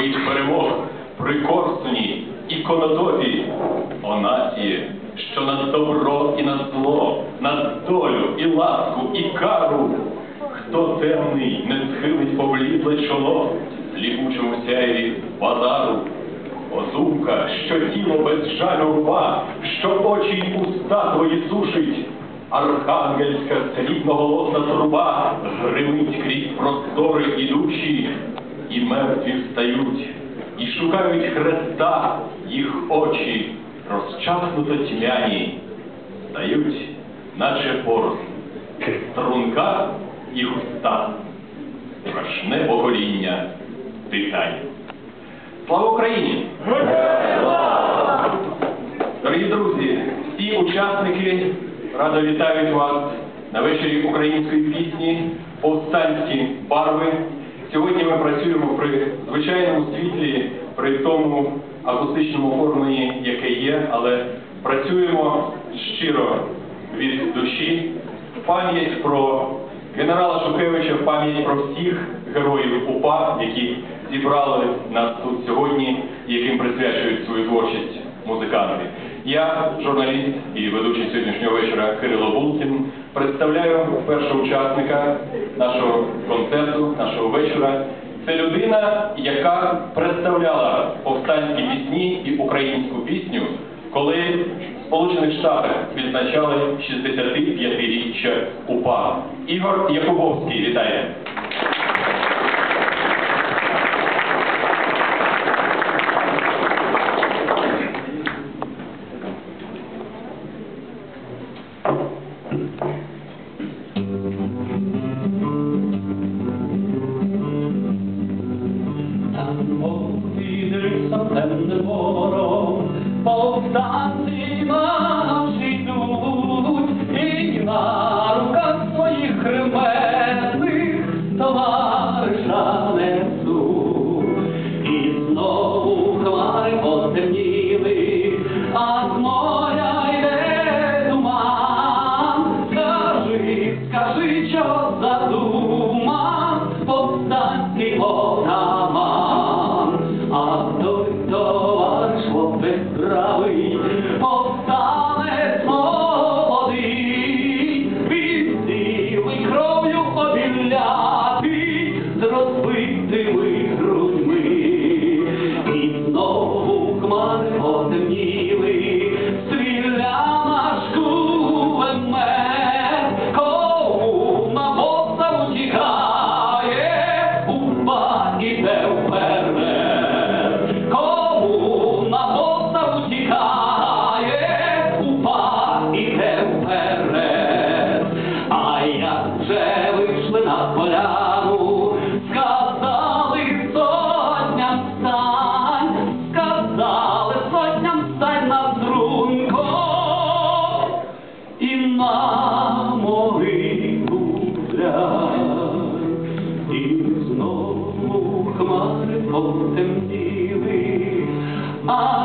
своїх перемог при Корсуні і Конотопі. О нації, що над добро і над зло, над долю і ласку, і кару. Хто темний не схилить поблідле чоло ліпучому сяєві базару. Озумка, що тіло без жалю рва, що очі й уста твої сушить, архангельська срібноголосна труба гримить крізь простори і мертві встають, і шукають хреста їх очі, розчахнуто тьмяні, стають, наче порос, струнка і густа, страшне покоління титанів. Слава Україні! Дорогі друзі, всі учасники радо вітають вас на вечорі української пісні Повстанські барви. Сьогодні ми працюємо при звичайному світлі, при тому акустичному оформленні, яке є, але працюємо щиро від душі. Пам'ять про генерала Шухевича, пам'ять про всіх героїв УПА, які зібрали нас тут сьогодні яким присвячують свою творчість музиканти. Я, журналіст і ведучий сьогоднішнього вечора Кирило Булкін, представляю першого учасника нашого концерту, нашого вечора. Це людина, яка представляла повстанські пісні і українську пісню, коли в Сполучених Штатах відзначали 65-річчя УПА. Ігор Якубовський, вітаю. А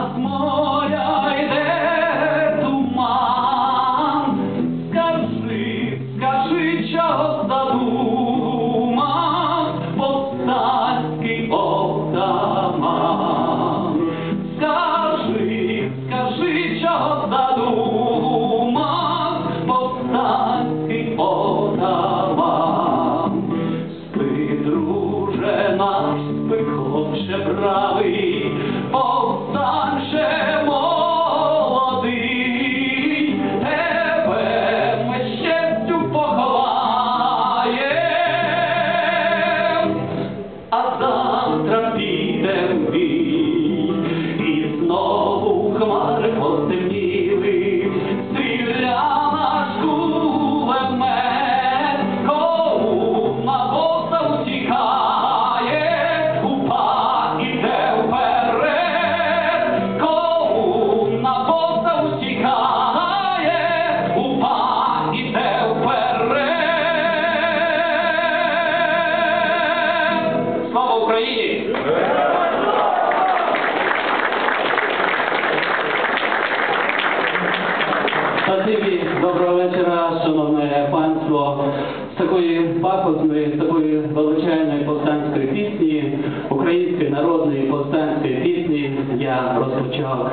такої пафосної, такої величезної повстанської пісні, української народної повстанської пісні я розпочав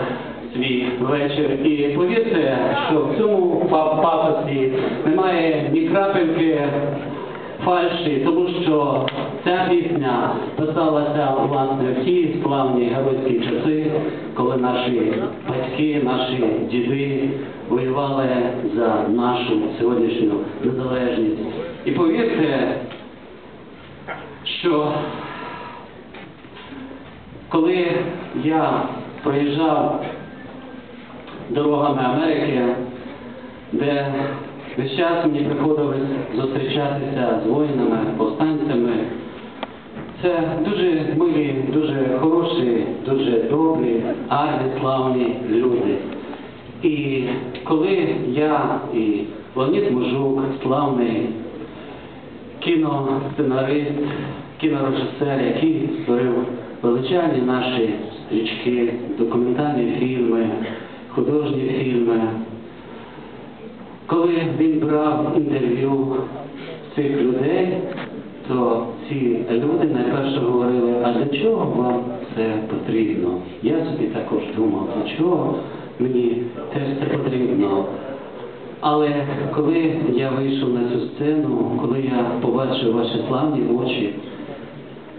свій вечір. І повірте, що в цьому па- пафосі немає ні крапельки фальші, тому що ця пісня писалася власне в ті славні геройські часи, коли наші батьки, наші діди воювали за нашу сьогоднішню незалежність. І повірте, що коли я проїжджав дорогами Америки, де весь час мені приходилось зустрічатися з воїнами, повстанцями. Це дуже милі, дуже хороші, дуже добрі, гарні, славні люди. І коли я і Леонід Мужук, славний кіносценарист, кінорежисер, який створив величезні наші стрічки, документальні фільми, художні фільми. Коли він брав інтерв'ю цих людей, то ці люди найперше говорили, а для чого вам це потрібно? Я собі також думав, для чого мені теж це потрібно. Але коли я вийшов на цю сцену, коли я побачив ваші славні очі,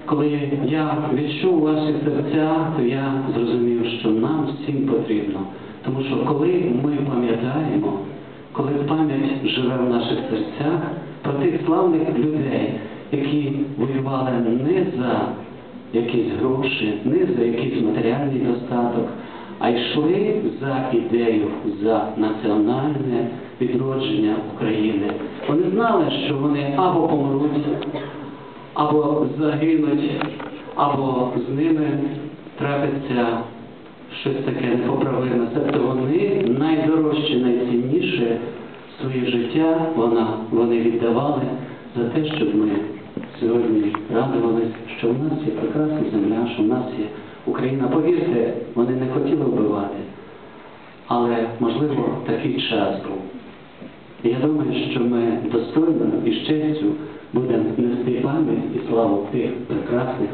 коли я відчув ваші серця, то я зрозумів, що нам всім потрібно. Тому що коли ми пам'ятаємо, коли пам'ять живе в наших серцях про тих славних людей, які воювали не за якісь гроші, не за якийсь матеріальний достаток, а йшли за ідею, за національне відродження України. Вони знали, що вони або помруть, або загинуть, або з ними трапиться щось таке непоправиме. Тобто вони найдорожче, найцінніше своє життя вона, вони віддавали за те, щоб ми сьогодні радувалися, що в нас є прекрасна земля, що в нас є Україна. Повірте, вони не хотіли вбивати, але можливо такий час був. І я думаю, що ми достойно і з честю будемо нести пам'ять і славу тих прекрасних